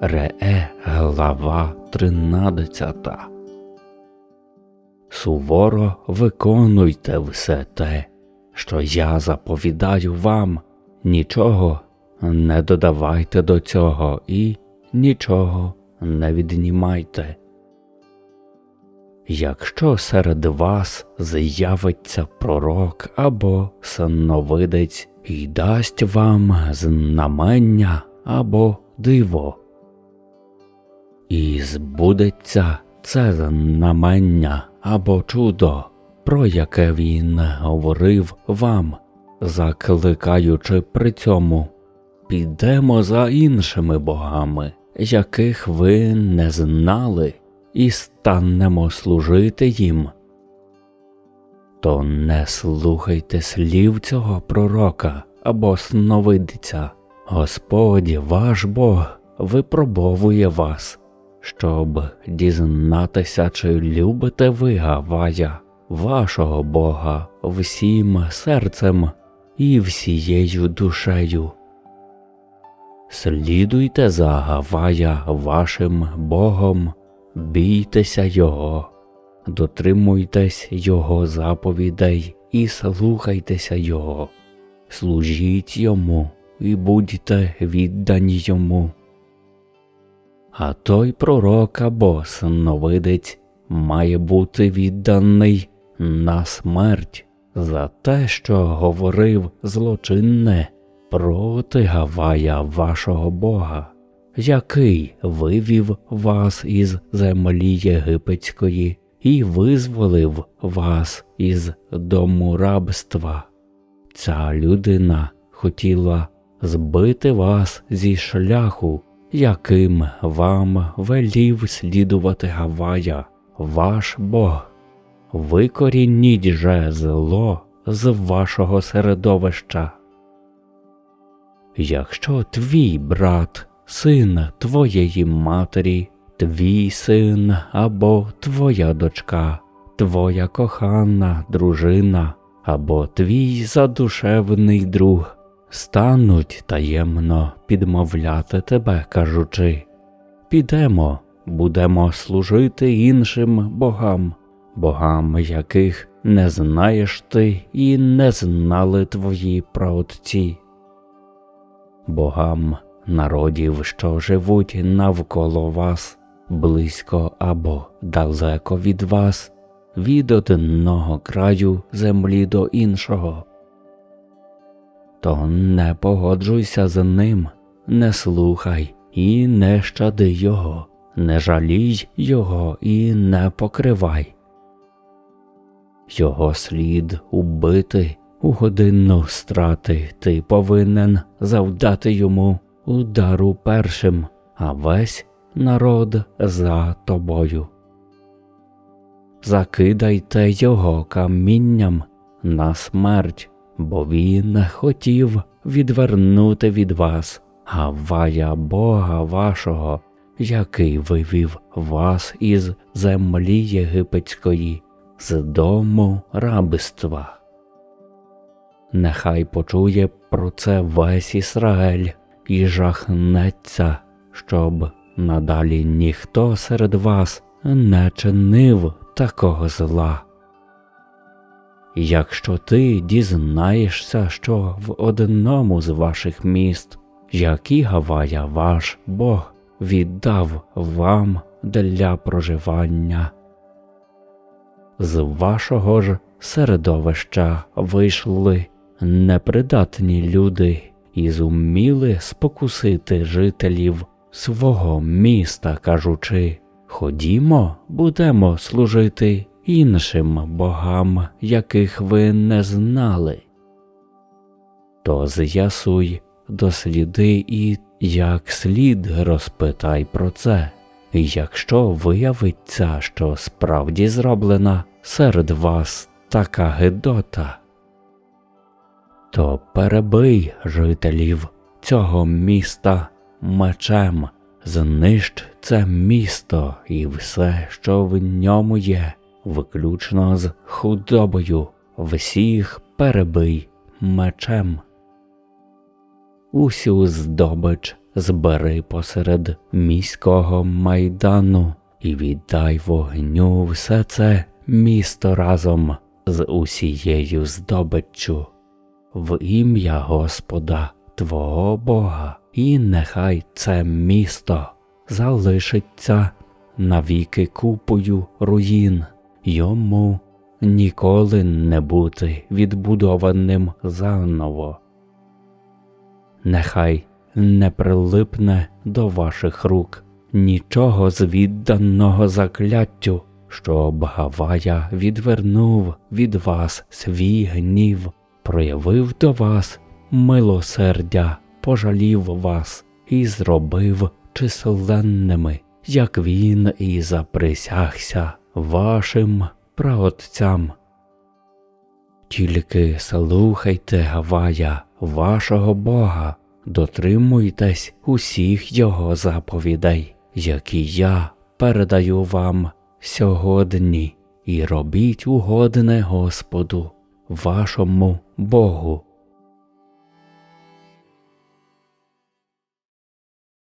Рее, глава 13. Суворо виконуйте все те, що я заповідаю вам, нічого не додавайте до цього і нічого не віднімайте. Якщо серед вас з'явиться пророк або сновидець і дасть вам знамення або диво, збудеться це знамення або чудо, про яке він говорив вам, закликаючи при цьому, підемо за іншими богами, яких ви не знали, і станемо служити їм. То не слухайте слів цього пророка або сновидця. Господь ваш Бог випробовує вас, щоб дізнатися, чи любите ви Гавая, вашого Бога, всім серцем і всією душею. Слідуйте за Гавая вашим Богом, бійтеся Його, дотримуйтесь Його заповідей і слухайтеся Його, служіть Йому і будьте віддані Йому. А той пророк або сновидець має бути відданий на смерть за те, що говорив злочинне проти Гавая вашого Бога, який вивів вас із землі єгипетської і визволив вас із дому рабства. Ця людина хотіла збити вас зі шляху, яким вам велів слідувати Гавая, ваш Бог. Викорініть же зло з вашого середовища. Якщо твій брат, син твоєї матері, твій син або твоя дочка, твоя кохана дружина або твій задушевний друг стануть таємно підмовляти тебе, кажучи. Підемо, будемо служити іншим богам, богам, яких не знаєш ти і не знали твої праотці, богам народів, що живуть навколо вас, близько або далеко від вас, від одного краю землі до іншого то не погоджуйся з ним, не слухай і не щади його, не жалій його і не покривай. Його слід убити у годину страти ти повинен завдати йому удару першим, а весь народ за тобою. Закидайте його камінням на смерть бо він хотів відвернути від вас Гавая Бога вашого, який вивів вас із землі єгипетської, з дому рабства. Нехай почує про це весь Ізраїль і жахнеться, щоб надалі ніхто серед вас не чинив такого зла. Якщо ти дізнаєшся, що в одному з ваших міст, які Гавая ваш Бог віддав вам для проживання, з вашого ж середовища вийшли непридатні люди і зуміли спокусити жителів свого міста, кажучи Ходімо, будемо служити іншим богам, яких ви не знали. То з'ясуй, досліди і як слід розпитай про це, якщо виявиться, що справді зроблена серед вас така гидота, то перебий жителів цього міста мечем, знищ це місто і все, що в ньому є виключно з худобою, всіх перебий мечем. Усю здобич збери посеред міського майдану і віддай вогню все це місто разом з усією здобиччю. В ім'я Господа Твого Бога, і нехай це місто залишиться навіки купою руїн, йому ніколи не бути відбудованим заново. Нехай не прилипне до ваших рук нічого з відданого закляттю, щоб Гавая відвернув від вас свій гнів, проявив до вас милосердя, пожалів вас і зробив численними, як він і заприсягся вашим праотцям. Тільки слухайте Гавая, вашого Бога, дотримуйтесь усіх Його заповідей, які я передаю вам сьогодні, і робіть угодне Господу, вашому Богу.